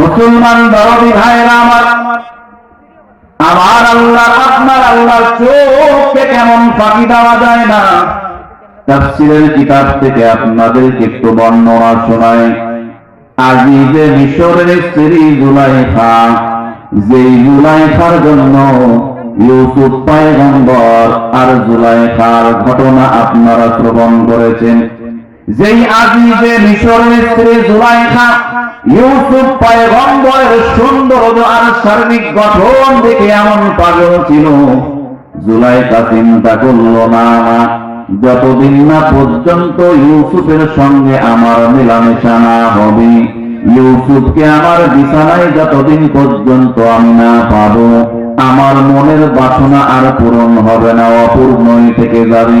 মুসলমান দরদি ভাইরা আমার আমার আল্লাহ, আপনার আল্লাহর চোখকে কেমন ফাঁকি দেওয়া যায় না। তাফসীরের কিতাব থেকে আপনাদেরকে একটু বর্ণনা শোনাই। আজি যে মিশরের স্ত্রী জুলাইখা যেই জুলাইখার জন্য ইউসুফ পায়গম্বর আর জুলাইখার ঘটনা আপনারা শ্রবণ করেছেন। যেই আজি যে মিশরের স্ত্রী জুলাইখা, ইউসুফ পায়গম্বরের সুন্দর আর শারীরিক গঠন দেখে এমন পাগল ছিল। জুলাইখা চিন্তা করল না, যতদিন না পর্যন্ত ইউসুফের সঙ্গে আমার মেলামেশা না হবে, ইউসুফকে আমার বিছানায় যতদিন পর্যন্ত আমি না পাবো, আমার মনের বাসনা আর পূরণ হবে না, অপূর্ণই থেকে যাবে।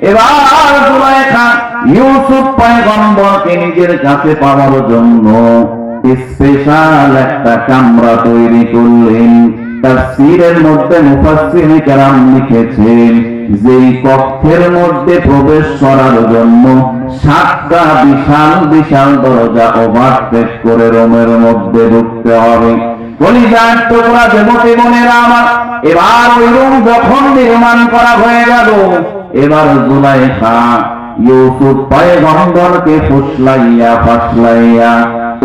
এবার জুলাইখা ইউসুফ পয়গম্বরকে নিজের কাছে পাওয়ার জন্য স্পেশাল একটা কামরা তৈরি করলেন। মধ্যে লিখেছেন, যেই কক্ষের মধ্যে প্রবেশ করার জন্য সাতটা বিশাল বিশাল দরজা ওভারটেক করে রোমের মধ্যে ঢুকতে হবে। কলিজার এবার ওই রুম যখন নির্মাণ করা হয়ে গেল এবার জুলাইখা ইউসুফ পয়গম্বরকে ফুসলাইয়া, ফাসলাইয়া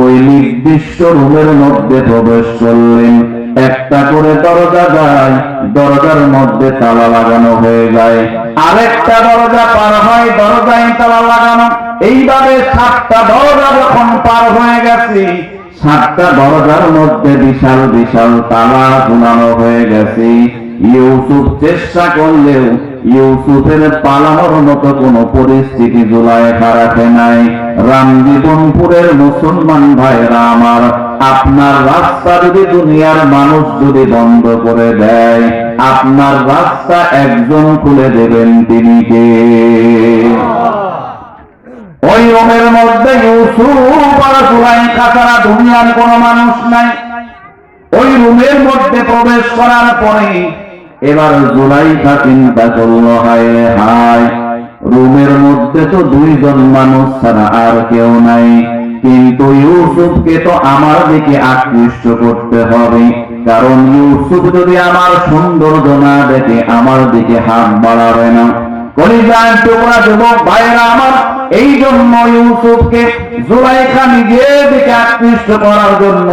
ওই নির্দিষ্ট রুমের মধ্যে প্রবেশ করলেন। একটা করে দরজা যায়, দরজার মধ্যে তালা লাগানো হয়ে যায়। আরেকটা দরজা পার হয়, দরজায় তালা লাগানো। এইভাবে সাতটা দরজা যখন পার হয়ে গেছে, সাতটা দরজার মধ্যে বিশাল বিশাল তালা ঝুলানো হয়ে গেছে। ইউসুফ চেষ্টা করলেও ইউসুফের পালানোর মতো কোন পরিস্থিতি জুলাইখা রাখে নাই। রামজীবনপুরের মুসলমান ভাইরা আমার, আপনার রাস্তা যদি দুনিয়ার মানুষ যদি বন্ধ করে দেয়, আপনার রাস্তা একজন খুলে দেবেন তিনি কে? ওই রুমের মধ্যে ইউসুফ আর জুলাইখা ছাড়া দুনিয়ার কোনো মানুষ নাই। ওই রুমের মধ্যে প্রবেশ করার পরে এবার জুলাইখা চিন্তা করল, হায় হায়। রুমের মধ্যে তো দুইজন মানুষ ছাড়া আর কেউ নাই। কিন্তু ইউসুফকে তো আমার দিকে আকৃষ্ট করতে হবে। কারণ ইউসুফ যদি আমার সৌন্দর্য না দেখে, আমার দিকে হাত বাড়াবে না। কলিজার টুকরা যুবক ভাইরা আমার এই জন্য ইউসুফকে জুলাইখা নিজের দিকে আকৃষ্ট করার জন্য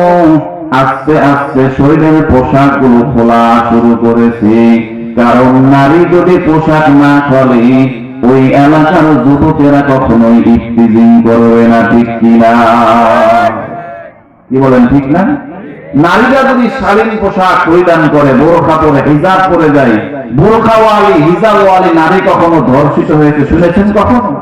আস্তে আস্তে শরীরের পোশাকগুলো খোলা শুরু করেছে। কারণ নারী যদি পোশাক না খোলে, ওই এলাকার যুবকেরা কখনোই ইফতিজিং করবে না, ঠিক কিনা? কি বলেন, ঠিক না? নারীরা যদি শালীন পোশাক পরিধান করে, বোরখা পরে, হিজাব পরে যায়, বোরখাওয়ালি, হিজাবওয়ালি নারী কখনো ধর্ষিত হয়েছে, শুনেছেন কখনো?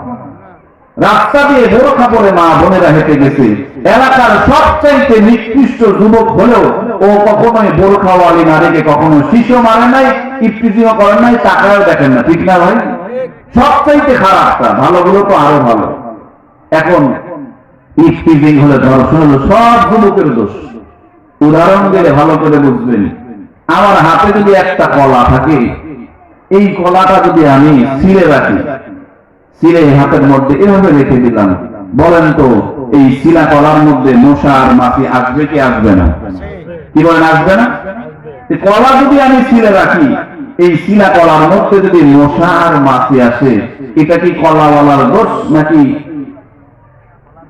রাস্তা দিয়ে বোরখা পরে মা বোনেরা হেঁটে গেছে। এলাকার সবচাইতে নিকৃষ্ট যুবক হলেও ও কখনোই বোরখাওয়ালি নারীকে কখনো শিশু মারে নাই ইফতিজিও করে নাই টাকাও দেখেন না, ঠিক না ভাই? সবচাইতে খারাপটা ভালোগুলো তো আরও ভালো। এখন ইফতিজিং হলে ধর্ষণ হলো সব যুবকের দোষ। উদাহরণ দিলে ভালো করে বুঝবেন। আমার হাতে যদি একটা কলা থাকে, এই কলাটা যদি আমি সিলে রাখি, সিলে হাতের মধ্যে এভাবে রেখে দিলাম, বলেন তো এই শিলা কলার মধ্যে মশা আর মাছি আসবে কি আসবে না? কি বলেন আসবে না? কলা যদি আমি সিলে রাখি এই শিলা কলার মধ্যে যদি মশা আর মাছি আসে এটা কি কলাওয়ালার দোষ নাকি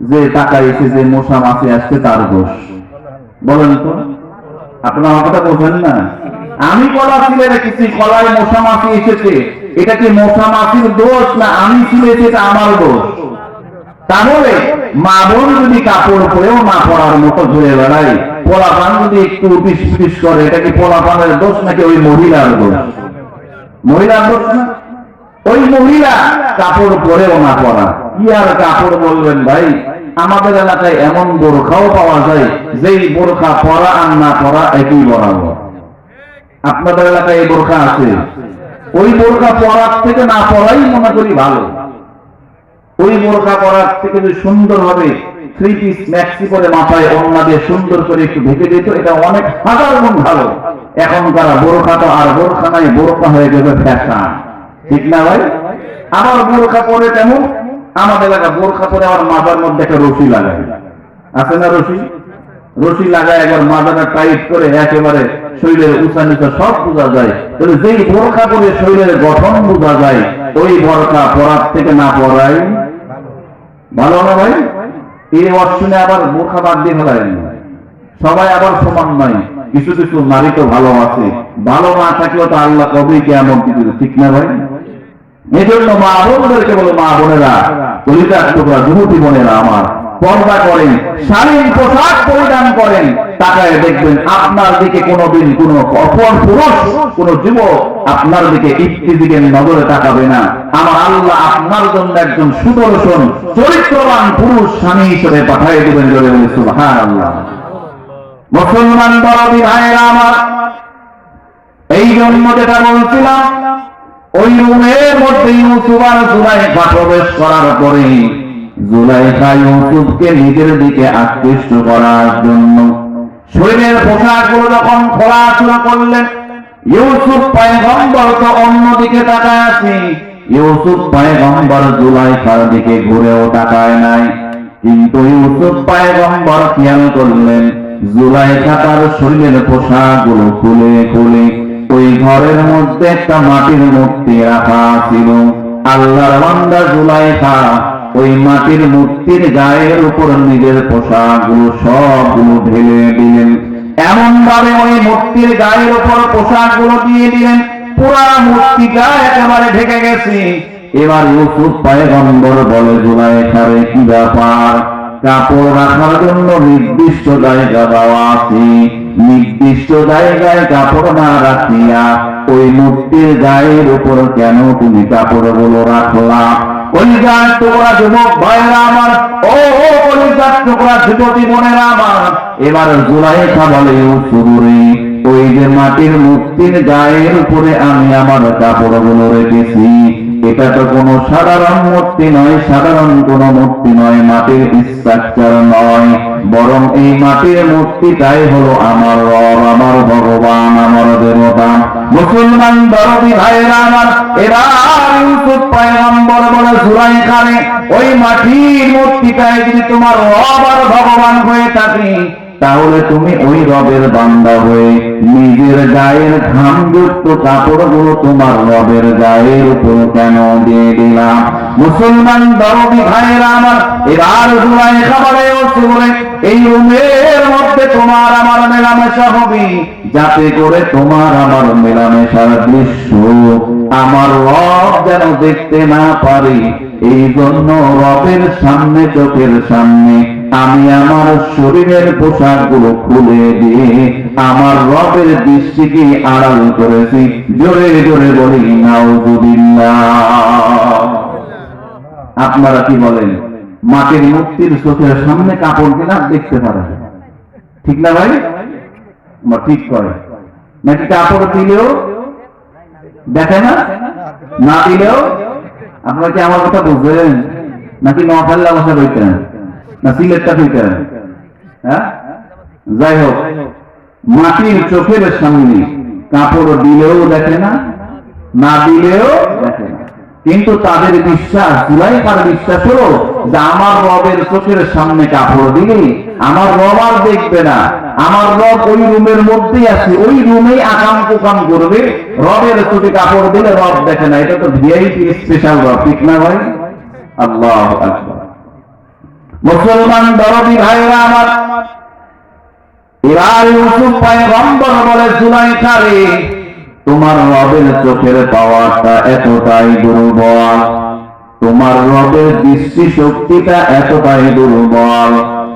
যে টাকা এসে যে মশা মাছি আসছে তার দোষ? বলেন তো। আপনার আমার কথা বোঝেন না? আমি কলা ছিলে রেখেছি কলায় মশা মাছি এসেছে। এটা কি মশা মাছির দোষ না আমি ছিলেছি এটা আমার দোষ? তাহলে মা বোন যদি কাপড় পরেও না পড়ার মতো ঘুরে বেড়াই পোলাপান যদি একটু পিস পিস করে, এটা কি পোলাপানের দোষ নাকি ওই মহিলার দোষ? মহিলার দোষ না? ওই মহিলা কাপড় পরেও না পরা। কি আর কাপড় বলবেন ভাই? আমাদের এলাকায় এমন বোরখাও পাওয়া যায়, যেই বোরখা পরা আর না পরা একই বরাবর। আপনাদের এলাকায় এই বোরখা আছে। ওই বোরখা পরার থেকে না পরাই মনে করি ভালো। ওই বোরখা পরার থেকে সুন্দর হবে থ্রি পিস ম্যাক্সি করে মাথায় অন্য সুন্দর করে একটু ঢেকে দিত, এটা অনেক হাজার গুণ ভালো। এখনকার বোরখা তো আর বোরখা নাই, বোরখা হয়ে যাবে ফ্যাশন ঠিক না ভাই? আমার বোরখা পরে তেমন আমাদের এলাকা বোরখা পরে আমার মাথার মধ্যে একটা রশি লাগাই। আছে না রশি? রশি লাগায় একবার মাথাটা টাইট করে একেবারে শরীরের উঁচা নিচা সব বোঝা যায়। তাহলে যেই বোরখা পরে শরীরের গঠন বোঝা যায়, ওই বোরখা পরার থেকে না পরাই ভালো হলো ভাই? এই অর্শনে আবার বোরখা বাদ দিয়ে ফেলায় সবাই আবার সমান নয় কিছু কিছু নারী তো ভালো আছে ভালো না থাকলেও তো আল্লাহ কবেই কেমন কিছু ঠিক না ভাই? এই জন্য মা বোনদেরকে বলো মা বোনেরা কলিতার টুকরা যুবতী বোনেরা আমার। পর্দা করেন শালীন পোশাক পরিধান করেন, তাকায় দেখবেন আপনার দিকে কোনোদিন কোন অপর পুরুষ, কোন যুবক আপনার দিকে ইফতিদিকে নজরে তাকাবে না। আমার আল্লাহ আপনার জন্য একজন সুদর্শন, চরিত্রবান পুরুষ স্বামী হিসেবে পাঠিয়ে দেবেন বলে সুবহান আল্লাহ মুসলমান দরদি ভাইয়েরা আমার, এই জন্য যেটা বলছিলাম, ওই রুমের মধ্যে আর জুলাইখা প্রবেশ করার পরে জুলাইখা ইউসুফকে নিজের দিকে আকৃষ্ট করার জন্য শরীরের পোশাকগুলো যখন করলেন, ইউসুফ তো অন্যদিকে তাকায় আছে। ইউসুফ দিকে ঘুরেও তাকায় নাই। কিন্তু ইউসুফ খেয়াল করলেন, জুলাইখা তার শরীরের পোশাকগুলো খুলে খুলে ওই ঘরের মধ্যে একটা মাটির মূর্তি রাখা ছিল। আল্লাহর বান্দা জুলাইখা ওই মাটির মূর্তির গায়ের উপর নিজের পোশাকগুলো সবগুলো ঢেলে দিলেন। এমন ভাবে ওই মূর্তির গায়ের উপর পোশাকগুলো দিয়ে দিলেন। পুরা মূর্তিটা একেবারে ঢেকে গেছে। এবার ইউসুফ পয়গম্বর বলে, জুলাইখারে কি ব্যাপার? কাপড় রাখার জন্য নির্দিষ্ট জায়গা দেওয়া আছে। নির্দিষ্ট জায়গায় কাপড় না রাখিয়া ওই মূর্তির গায়ের উপর কেন তুমি কাপড়গুলো রাখলা? কলিজার টুকরা যুবক আমার, ও কলিজার টুকরা যুবতী বোনেরা আমার, এবার জুলাইখা বলে সুদূরে ওই যে মাটির মুক্তির গায়ের উপরে আমি আমার কাপড়গুলো রেখেছি। এটা তো কোনো সাধারণ মূর্তি নয়, সাধারণ কোন মূর্তি নয়, মাটির স্ট্রাকচার নয়। বরং এই মাটির মূর্তিটাই হলো আমার রব, আমার ভগবান, আমার দেবতা। মুসলমান দরদি ভাইরা আমার, এরা ইউসুফ পয়গম্বর বলে সুরাই খানে ওই মাটির মূর্তিটাই যদি তোমার রব আর ভগবান হয়ে থাকে তাহলে তুমি ওই রবের বান্দা হয়ে নিজের গায়ের ঘামযুক্ত কাপড়গুলো তোমার রবের গায়ের উপর কেন দিয়ে দিলাম মুসলমান দরদি ভাইয়েরা আমার, এবার জুলাই খাবারে বলে, এই রুমের মধ্যে তোমার আমার মেলামেশা হবে, যাতে করে তোমার আমার মেলামেশার দৃশ্য আমার রব যেন দেখতে না পারে। এই জন্য রবের সামনে, চোখের সামনে আমি আমার শরীরের পোশাকগুলো খুলে দিয়ে আমার রবের দৃষ্টিকে আড়াল করেছি। জোরে জোরে বলি আপনারা কি বলেন? মাটির মুক্তির চোখের সামনে কাপড় কিনা দেখতে পারে? ঠিক না ভাই? ঠিক করে। নাকি কাপড় দিলেও? দেখে না? না দিলেও? আপনারা কি আমার কথা বুঝবেন নাকি নোয়াখাল্লা বসে রইতেন না সিলেটটা হইতেন হ্যাঁ? যাই হোক, মাটির চোখের সামনে কাপড় দিলেও দেখে না না দিলেও দেখে না। কিন্তু তাদের বিশ্বাস জুলাইকার বিশ্বাস হলো যে আমার রবের চোখের সামনে কাপড় দিলে আমার রব আর দেখবে না। আমার রব ওই রুমের মধ্যেই আছে, ওই রুমেই আকাম কুকাম করবে। রবের চোখে কাপড় দিলে রব দেখে না। এটা তো ভিআইপি স্পেশাল রব, ঠিক না ভাই? আল্লাহ মুসলমান দরদি ভাইরা আমার, এবার ইউসুফ পয়গম্বর বলে জুলাইখা রে তোমার রবের চোখের পাওয়ারটা এতটাই দুর্বল, তোমার রবের দৃষ্টি শক্তিটা এতটাই দুর্বল,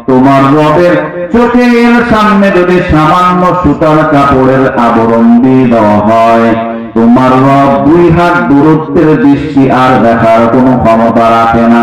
তোমার রবের চোখের সামনে যদি সামান্য সুতার কাপড়ের আবরণ দিয়ে দেওয়া হয়, তোমার রব দুই হাত দূরত্বের দৃষ্টি আর দেখার কোনো ক্ষমতা রাখে না।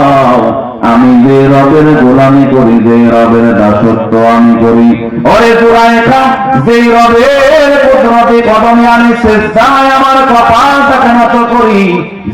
যে রবের গোলামি করি, যে রবের দাসত্ব আমি করি। ওরে জুলাইখা যে রবের কুদরতে কদমে আমি শেষদায় আমার কপালটাকে নত করি,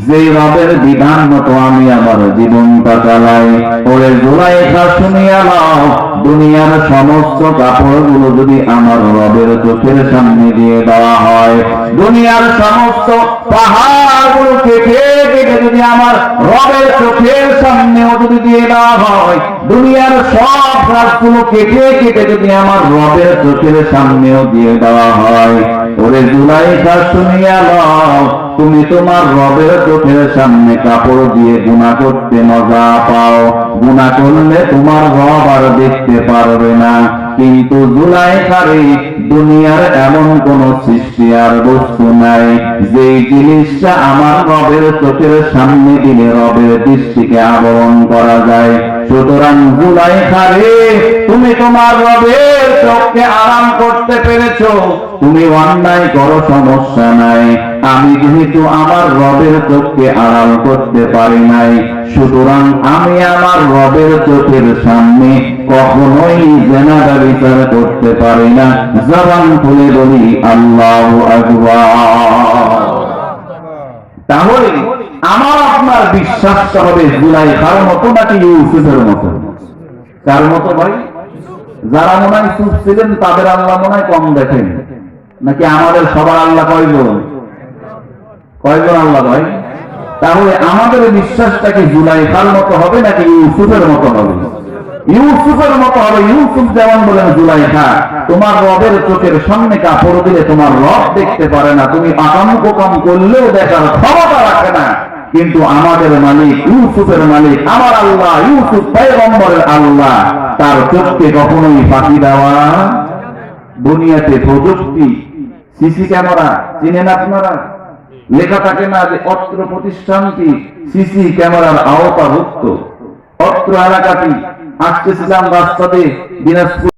যে রবের বিধান মতো আমি আমার জীবনটা চালাই। ওরে জুলাইখা শুনিয়া লও দুনিয়ার সমস্ত কাপড়গুলো যদি আমার রবের চোখের সামনে দিয়ে দেওয়া হয়, দুনিয়ার সমস্ত পাহাড়গুলো কেটে কেটে যদি আমার রবের চোখের সামনেও যদি দিয়ে দেওয়া হয়, দুনিয়ার সব গাছগুলো কেটে কেটে যদি আমার রবের চোখের সামনেও দিয়ে দেওয়া হয়, ওরে জুলাই কাজ শুনিয়া লও তুমি তোমার রবের চোখের সামনে কাপড় দিয়ে গুণা করতে মজা পাও। গুণা করলে তোমার রব আর দেখতে পারবে না। কিন্তু জুলাই খারে দুনিয়ার এমন কোন সৃষ্টি আর বস্তু নাই। যে জিনিসটা আমার রবের চোখের সামনে দিলে রবের দৃষ্টিকে আবরণ করা যায়। সুতরাং জুলাই খারে তুমি তোমার রবের চোখকে আরাম করতে পেরেছ। তুমি অন্যায় করো, সমস্যা নাই। যেহেতু আমার রবের চোখকে আড়াল করতে পারি নাই। সুতরাং আমি আমার রবের চোখের সামনে কখনোই জেনাদা বিচার করতে পারি না। জবান খুলে বলি, আল্লাহ তাহলে আমার আপনার বিশ্বাসটা হবে জুলাই কার মতো নাকি ইউসুফের মতো? কার মতো ভাই? যারা মনে হয় চুপ ছিলেন, তাদের আল্লাহ মনে হয় কম দেখেন। নাকি আমাদের সবার আল্লাহ কয়জন? কয়জন আল্লাহ ভাই? তাহলে আমাদের বিশ্বাসটা কি জুলাইখার মতো হবে নাকি ইউসুফের মতো হবে? ইউসুফের মতো হবে, ইউসুফ যেমন বলেন জুলাইখা তোমার রবের চোখের সামনে কাপড় দিলে তোমার রব দেখতে পারে না। তুমি আকাম কোকাম করলেও দেখার ক্ষমতা রাখে না। কিন্তু আমাদের মালিক, ইউসুফের মালিক, আমার আল্লাহ, ইউসুফ পয়গম্বরের আল্লাহ, তার চোখকে কখনোই ফাঁকি দেওয়া দুনিয়াতে প্রযুক্তি, সিসি ক্যামেরা, চিনেন আপনারা? লেখা থাকে না যে অত্র প্রতিষ্ঠানটি সিসি ক্যামেরার আওতাভুক্ত। অত্র এলাকাটি আসতেছিলাম রাস্তাতে দিনাজপুর